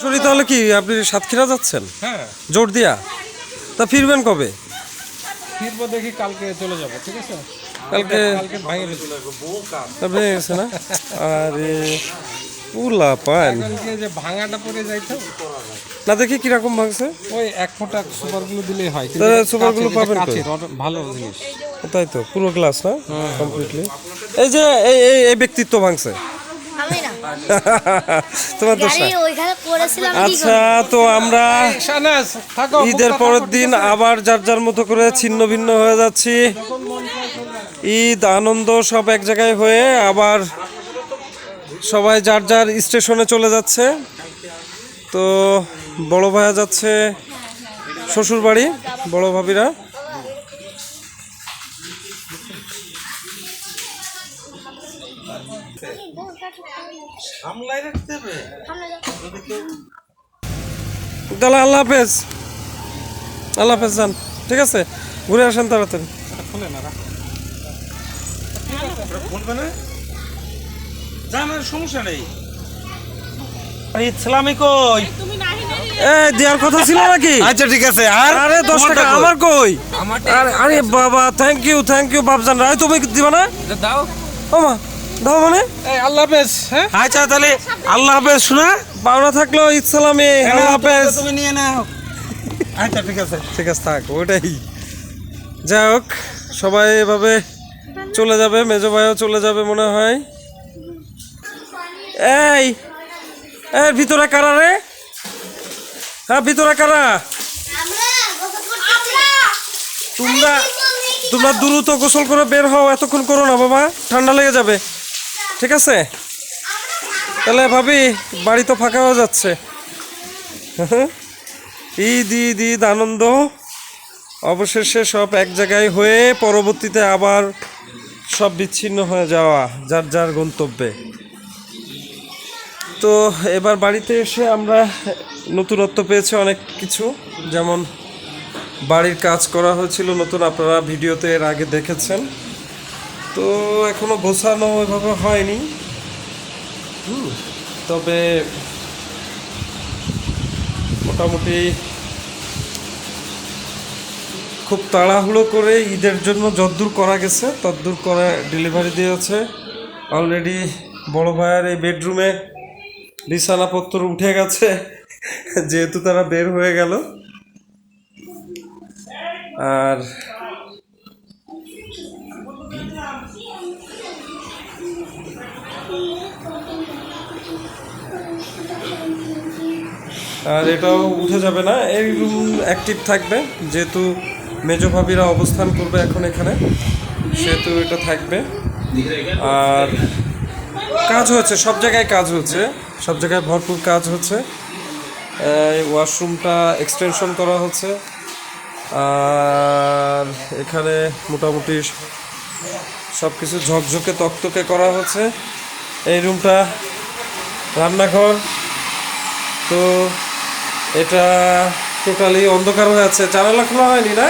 সরাসরি তাহলে কি আপনি সাতক্ষীরা যাচ্ছেন? হ্যাঁ। জোর দিয়া তা ফিরবেন কবে? ফিরবো দেখি কালকে চলে যাব ঠিক আছে? কালকে কালকে যাব আপনি গেছে না? আরে পুলা পান। কালকে যে ভাঙাটা পরে যাইতো না দেখি কীরকম ভাঙছে। ওই এক ফোঁটা সুপারগুলো দিলেই হয় তা সুপারগুলো কাচের, পাবেন ভালো জিনিস। তাই তো পুরো গ্লাস না? কমপ্লিটলি এই যে এই এই ব্যক্তিত্ব ভাঙছে। তোমার দোষ। আচ্ছা তো আমরা ঈদের পরের দিন আবার যার যার মতো করে ছিন্ন ভিন্ন হয়ে যাচ্ছি। ঈদ আনন্দ সব এক জায়গায় হয়ে আবার সবাই যার যার স্টেশনে চলে যাচ্ছে। তো বড় ভাইয়া যাচ্ছে শ্বশুর বাড়ি বড় ভাবিরা। তাহলে আল্লাহ হাফেজ। আল্লাহ হাফেজ যান। ঠিক আছে ঘুরে আসেন তাড়াতাড়ি। খুলে না রাখ। জানার সমস্যা নেই। ইসলামী কই? এ দেওয়ার কথা ছিল নাকি? আচ্ছা ঠিক আছে আর? আরে দশ টাকা? আমার কই? আরে আরে বাবা thank you thank you Babjan Roy তুমি দিবা না? দাও। ও মা দাও মানে? আল্লাহ হাফেজ হ্যাঁ? আচ্ছা তাহলে আল্লাহ হাফেজ শোনা? পাওনা থাকল ইসলামে আল্লাহ হাফেজ। তুমি নিয়ে নাও। আচ্ছা ঠিক আছে ঠিক আছে থাক ওটাই যাই হোক সবাই এভাবে চলে যাবে মেজো ভাইও চলে যাবে মনে হয়। এই এর ভিতরে কারা রে? হ্যাঁ ভিতরে কারা? তোমরা তোমরা দ্রুত গোসল করে বের হও এতক্ষণ করো না বাবা। ঠান্ডা লেগে যাবে। ঠিক আছে? তাহলে ভাবি, বাড়ি তো ফাঁকা হয়ে যাচ্ছে। ঈদ ঈদ ঈদ, আনন্দ। অবশেষে সব এক জায়গায় হয়ে পরবর্তীতে আবার সব বিচ্ছিন্ন হয়ে যাওয়া, যার যার গন্তব্যে। তো এবার বাড়িতে এসে আমরা নতুনত্ব পেয়েছি অনেক কিছু। যেমন বাড়ির কাজ করা হয়েছিল নতুন, আপনারা ভিডিওতে এর আগে দেখেছেন। তো এখনও গোছানো ওইভাবে হয়নি। তবে মোটামুটি খুব তাড়াহুড়ো করে ঈদের জন্য যদ্দূর করা গেছে তদ্দূর করে ডেলিভারি দিয়েছে। অলরেডি বড় ভাইয়ের এই বেডরুমে বিছানাপত্র উঠে গেছে যেহেতু তারা বের হয়ে গেল। আর আর এটাও উঠে যাবে না। এই রুম অ্যাক্টিভ থাকবে, যেহেতু মেজো ভাবিরা অবস্থান করবে এখন এখানে, সেহেতু এটা থাকবে। আর কাজ হচ্ছে সব জায়গায় কাজ হচ্ছে, সব জায়গায় ভরপুর কাজ হচ্ছে। ওয়াশরুমটা এক্সটেনশন করা হচ্ছে। আর এখানে মোটামুটি সব কিছু ঝকঝকে তকতকে করা হচ্ছে। এই রুমটা রান্নাঘর, তো এটা টোটালি অন্ধকার হয়ে আছে। জানালা খোলা হয়নি না।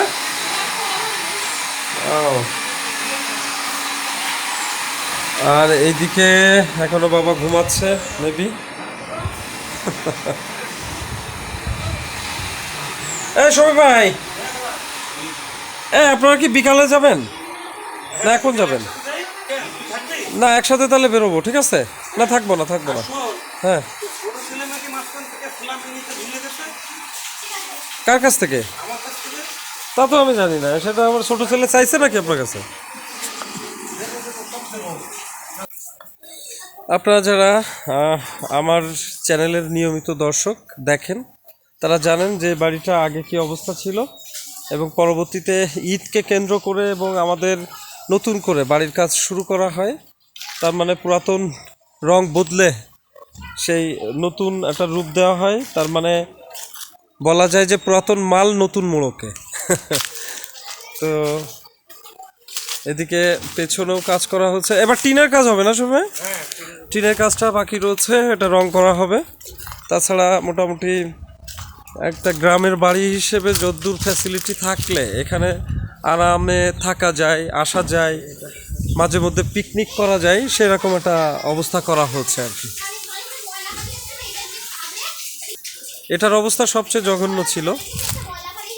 আর এইদিকে এখনও বাবা ঘুমাচ্ছে মেবি সবাই ভাই! হ্যাঁ আপনারা কি বিকালে যাবেন? না, এখন যাবেন? না, একসাথে তাহলে বেরোবো, ঠিক আছে? না, থাকব না থাকব না। হ্যাঁ ছোট ছেলে নাকি মাঝখান থেকে ইসলামী নিতে ভুলে গেছে কার কাছ থেকে? তা তো আমি জানি না, সেটা আমার ছোট ছেলে চাইছে নাকি আপনার কাছে? আপনারা যারা আমার চ্যানেলের নিয়মিত দর্শক দেখেন, তারা জানেন যে বাড়িটা আগে কি অবস্থা ছিল এবং পরবর্তীতে ঈদকে কেন্দ্র করে এবং আমাদের নতুন করে বাড়ির কাজ শুরু করা হয়। তার মানে পুরাতন রং বদলে সেই নতুন একটা রূপ দেওয়া হয়। তার মানে বলা যায় যে পুরাতন মাল নতুন মোড়কে। তো এদিকে পেছনেও কাজ করা হচ্ছে। এবার টিনের কাজ হবে না সময় টিনের কাজটা বাকি রয়েছে, এটা রং করা হবে। তাছাড়া মোটামুটি একটা গ্রামের বাড়ি হিসেবে যদ্দূর ফ্যাসিলিটি থাকলে এখানে আরামে থাকা যায়, আসা যায়, মাঝে মধ্যে পিকনিক করা যায়, সেরকম একটা অবস্থা করা হচ্ছে আর কি। এটার অবস্থা সবচেয়ে জঘন্য ছিল।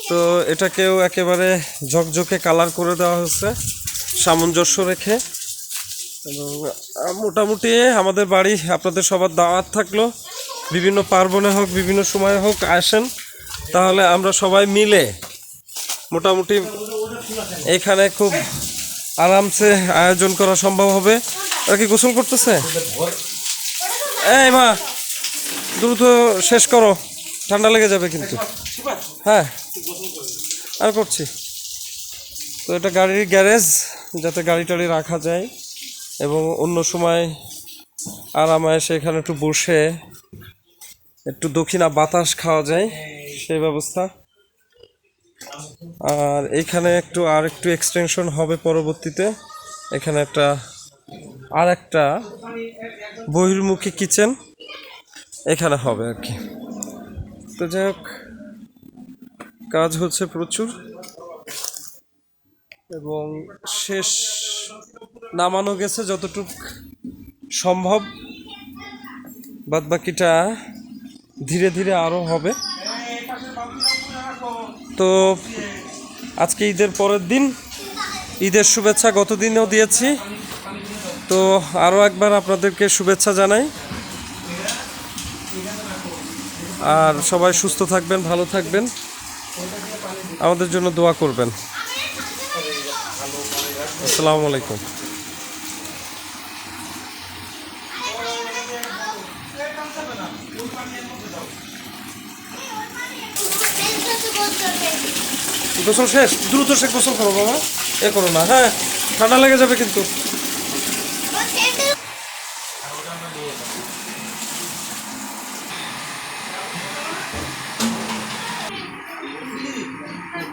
তো এটাকেও একেবারে ঝকঝকে কালার করে দেওয়া হয়েছে, সামঞ্জস্য রেখে। এবং মোটামুটি আমাদের বাড়ি, আপনাদের সবার দাওয়াত থাকল। বিভিন্ন পার্বণে হোক, বিভিন্ন সময়ে হোক, আসেন। তাহলে আমরা সবাই মিলে মোটামুটি এখানে খুব আরামসে আয়োজন করা সম্ভব হবে। আর কি গোসল করতেছে? এই মা, দ্রুত শেষ করো। ঠান্ডা লেগে যাবে কিন্তু। হ্যাঁ আর করছি। তো এটা গাড়ির গ্যারেজ, যাতে গাড়ি টাড়ি রাখা যায় এবং অন্য সময় আরামে এসে এখানে একটু বসে একটু দক্ষিণা বাতাস খাওয়া যায়, সেই ব্যবস্থা। আর এখানে একটু আর একটু এক্সটেনশন হবে পরবর্তীতে। এখানে একটা আর একটা বহির্মুখী কিচেন এখানে হবে আর কি। তো যাই হোক, কাজ হচ্ছে প্রচুর এবং শেষ নামানো গেছে যতটুক সম্ভব। বাদ বাকিটা ধীরে ধীরে আরও হবে। তো আজকে ঈদের পরের দিন, ঈদের শুভেচ্ছা গতদিনেও দিয়েছি। তো আরও একবার আপনাদেরকে শুভেচ্ছা জানাই। আর সবাই সুস্থ থাকবেন, ভালো থাকবেন। আমাদের জন্য দোয়া করবেন। আসসালামু আলাইকুম। গোসল শেষ? দ্রুত সে গোসল করো বাবা। এ করো না হ্যাঁ। ঠান্ডা লেগে যাবে কিন্তু।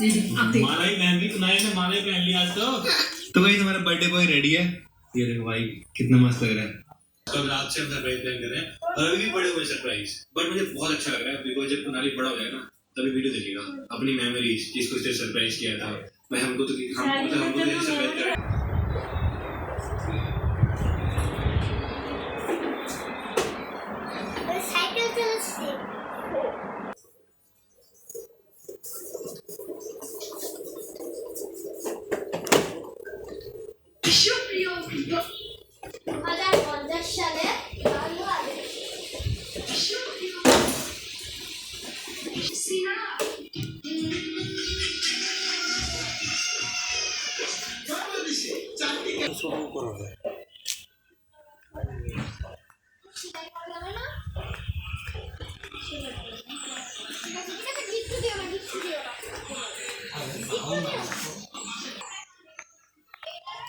माला ही माला ही पहन लिया तो। तो भाई तुम्हारा बर्थडे बॉय रेडी है? ये देखो भाई कितना मस्त लग रहा है। कल रात से हम सरप्राइज़ प्लान कर रहे हैं। और अभी भी बड़े हुए सरप्राइज़ बट मुझे बहुत अच्छा लग रहा है बिकॉज़ जब कुनाली बड़ा हो जाएगा ना तभी वीडियो देखेगा अपनी मेमोरीज जिसको सरप्राइज़ किया था। भाई हमको तो हम मतलब हमको तो सरप्राइज़ कर।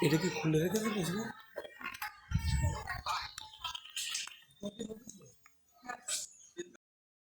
এটা কি খুলে রেখে দেবো